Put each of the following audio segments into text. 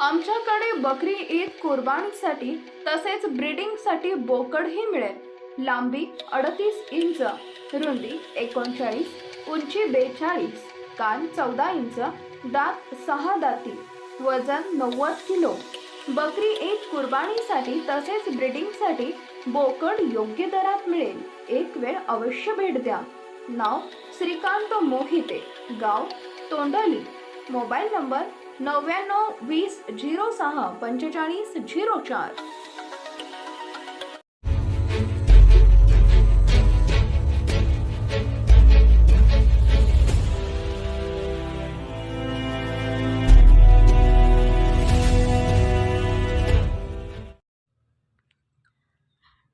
आमच्याकडे बकरी ईद कुर्बानीसाठी तसेच ब्रीडिंगसाठी बोकडही मिळेल. लांबी अडतीस इंच रुंदी एकोणचाळीस उंची बेचाळीस कान चौदा इंच दात सहा दाती वजन नव्वद किलो. बकरी ईद कुर्बानीसाठी तसेच ब्रीडिंगसाठी बोकड योग्य दरात मिळेल. एक वेळ अवश्य भेट द्या. नाव श्रीकांत मोहिते गाव तोंडली. मोबाईल नंबर नव्याण्णव वीस झिरो सहा पंचेचाळीस झिरो चार.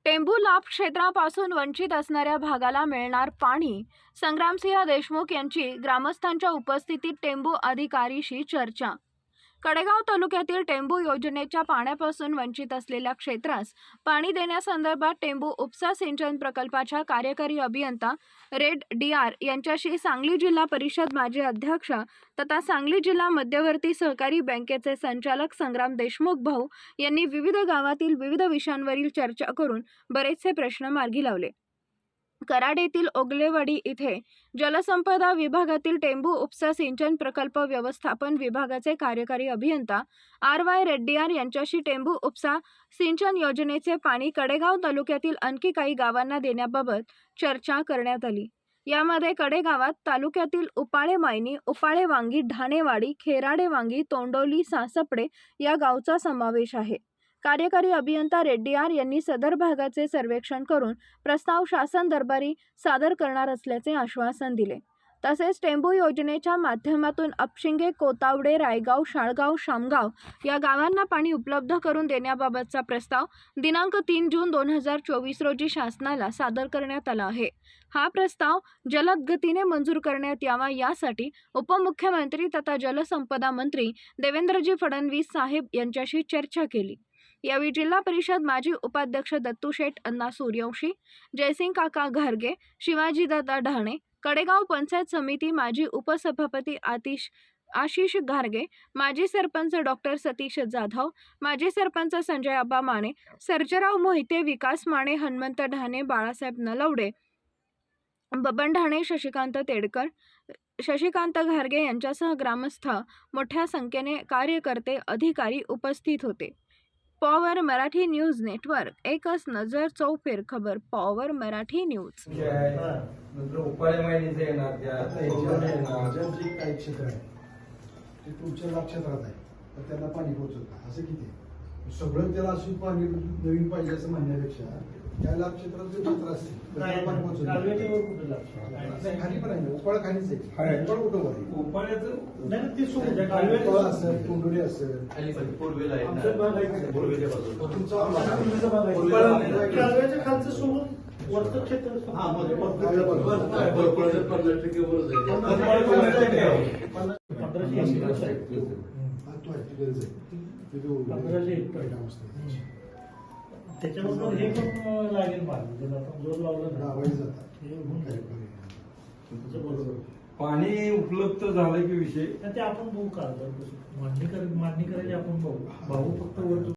टेंभू लाभ क्षेत्रापासून वंचित असणाऱ्या भागाला मिळणार पाणी. संग्रामसिंह देशमुख यांची ग्रामस्थांच्या उपस्थितीत टेंभू अधिकारीशी चर्चा. कडेगाव तालुक्यातील टेंबू योजनेच्या पाण्यापासून वंचित असलेल्या क्षेत्रास पाणी देण्यासंदर्भात टेंबू उपसा सिंचन प्रकल्पाच्या कार्यकारी अभियंता रेड डी आर यांच्याशी सांगली जिल्हा परिषद माजी अध्यक्ष तथा सांगली जिल्हा मध्यवर्ती सहकारी बँकेचे संचालक संग्राम देशमुख भाऊ यांनी विविध गावातील विविध विषयांवरील चर्चा करून बरेचसे प्रश्न मार्गी लावले. कराडेतील ओगलेवाडी इथे जलसंपदा विभागातील टेंबू उपसा सिंचन प्रकल्प व्यवस्थापन विभागाचे कार्यकारी अभियंता आर वाय रेड्डीआर यांच्याशी टेंबू उपसा सिंचन योजनेचे पाणी कडेगाव तालुक्यातील आणखी काही गावांना देण्याबाबत चर्चा करण्यात आली. यामध्ये कडेगावात तालुक्यातील उपाळे मायनी उपाळे वांगी ढाणेवाडी खेराडे वांगी तोंडोली सासपडे या गावचा समावेश आहे. कार्यकारी अभियंता रेड्डीआर यांनी सदर भागाचे सर्वेक्षण करून प्रस्ताव शासन दरबारी सादर करणार असल्याचे आश्वासन दिले. तसेच टेंबू योजनेच्या माध्यमातून अपशिंगे कोतावडे रायगाव शाळगाव शामगाव या गावांना पाणी उपलब्ध करून देण्याबाबतचा प्रस्ताव दिनांक तीन जून दोन हजार चोवीस रोजी शासनाला सादर करण्यात आला आहे. हा प्रस्ताव जलद गतीने मंजूर करण्यात यावा यासाठी उपमुख्यमंत्री तथा जलसंपदा मंत्री देवेंद्रजी फडणवीस साहेब यांच्याशी चर्चा केली. यावेळी जिल्हा परिषद माजी उपाध्यक्ष दत्तू शेठ अण्णा सूर्यवंशी जयसिंग काका घारगे शिवाजीदादा ढाणे कडेगाव पंचायत समिती माजी उपसभापती आतिश आशिष घारगे माजी सरपंच डॉक्टर सतीश जाधव माजी सरपंच संजय आबा माने सर्जराव मोहिते विकास माने हनुमंत ढाणे बाळासाहेब नलवडे बबन ढाणे शशिकांत तेडकर शशिकांत घारगे यांच्यासह ग्रामस्थ मोठ्या संख्येने कार्यकर्ते अधिकारी उपस्थित होते. पॉवर मराठी न्यूज नेटवर्क एकच नजर चौफेर खबर पॉवर मराठी न्यूज नंतर उपाय महिन्याचे येणार त्या माझ्या येणार. जे काही क्षेत्र आहे ते तुमच्या लक्षात आहे तर त्यांना पाणी पोहोचत नाही असं किती? सगळं त्याला अशी पाणी नवीन पाहिजे असं म्हणण्यापेक्षा त्या लाभ क्षेत्रात क्षेत्र असते खाली पण आहे उपाळ खालीच आहे. आहे. उपाळ कुठं वर आहे? उपायाचं नाही, नाही, ते सोडून द्या. उपाळ कालव्याच्या- असेल तोंडोली असेल. कालव्याच्या खालचं सोडून वरचं क्षेत्र. पंधराशे पंधराशे त्याच्याबरोबर हे पण लागेल मार्ग. जर आपण जोर लावला ना गावाला जातात. हे होऊन जाईल. पर्याय. तुमचं बरोबर. पाणी उपलब्ध झालं की विषय? आणि ते आपण बघू का जर मांडणी कर मांडणी करायची आपण बघू. भाऊ फक्त वर